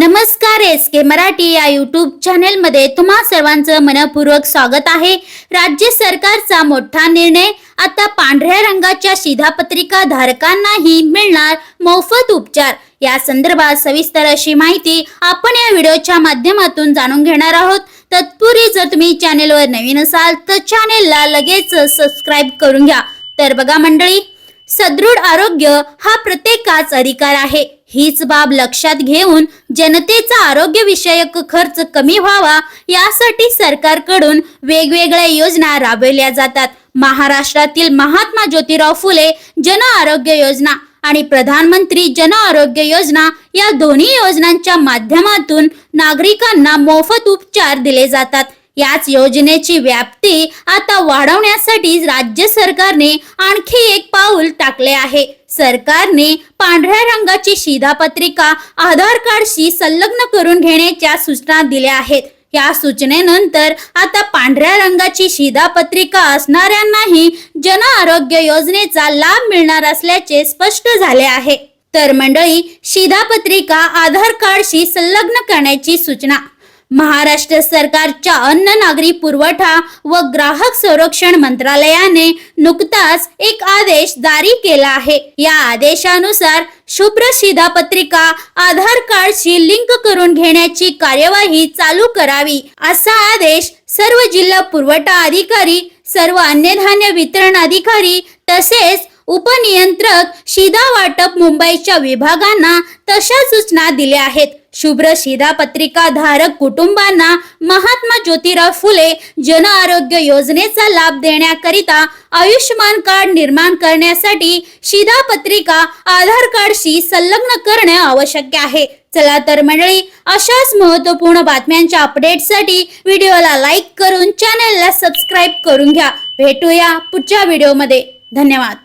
नमस्कार एस के मराठी या युट्यूब चॅनेलमध्ये तुम्हा सर्वांचं मनपूर्वक स्वागत आहे. राज्य सरकारचा मोठा निर्णय आता पांढऱ्या रंगाच्या शिधापत्रिका धारकांनाही मिळणार मोफत उपचार. या संदर्भात सविस्तर अशी माहिती आपण या व्हिडिओच्या माध्यमातून जाणून घेणार आहोत. तत्पूर्वी जर तुम्ही चॅनेलवर नवीन असाल तर चॅनेलला लगेच सबस्क्राईब करून घ्या. तर बघा मंडळी सदृढ आरोग्य हा प्रत्येकाच अधिकार आहे. हीच बाब लक्षात घेऊन जनतेचा आरोग्य विषयक खर्च कमी व्हावा यासाठी सरकारकडून वेगवेगळ्या योजना राबवल्या जातात. महाराष्ट्रातील महात्मा ज्योतिराव फुले जन आरोग्य योजना आणि प्रधानमंत्री जन आरोग्य योजना या दोन्ही योजनांच्या माध्यमातून नागरिकांना मोफत उपचार दिले जातात. याच योजनेची व्याप्ती आता वाढवण्यासाठी राज्य सरकारने आणखी एक पाऊल टाकले आहे. सरकारने पांढऱ्या रंगाची शिधापत्रिका आधार कार्डशी संलग्न करून घेण्याच्या सूचना दिल्या आहेत. या सूचनेनंतर आता पांढऱ्या रंगाची शिधापत्रिका असणाऱ्यांनाही जन आरोग्य योजनेचा लाभ मिळणार असल्याचे स्पष्ट झाले आहे. तर मंडळी शिधापत्रिका आधार कार्डशी संलग्न करण्याची सूचना महाराष्ट्र सरकारच्या अन्न नागरी पुरवठा व ग्राहक संरक्षण मंत्रालयाने नुकताच एक आदेश जारी केला आहे. या आदेशानुसार शुभ्र शिधापत्रिका आधार कार्डशी लिंक करून घेण्याची कार्यवाही चालू करावी. असा आदेश सर्व जिल्हा पुरवठा अधिकारी सर्व अन्नधान्य वितरण अधिकारी तसेच उपनियंत्रक शिधा वाटप मुंबईच्या विभागांना तशा सूचना दिल्या आहेत. शुभ्र शिधापत्रिका धारक कुटुंबांना महात्मा ज्योतिराव फुले जन आरोग्य योजनेचा लाभ देण्याकरिता आयुष्यमान कार्ड निर्माण करण्यासाठी शिधापत्रिका आधार कार्डशी संलग्न करणे आवश्यक आहे. चला तर मंडळी अशाच महत्त्वपूर्ण बातम्यांच्या अपडेटसाठी व्हिडिओला लाईक करून चॅनलला सबस्क्राईब करून घ्या. भेटूया पुढच्या व्हिडिओमध्ये. धन्यवाद.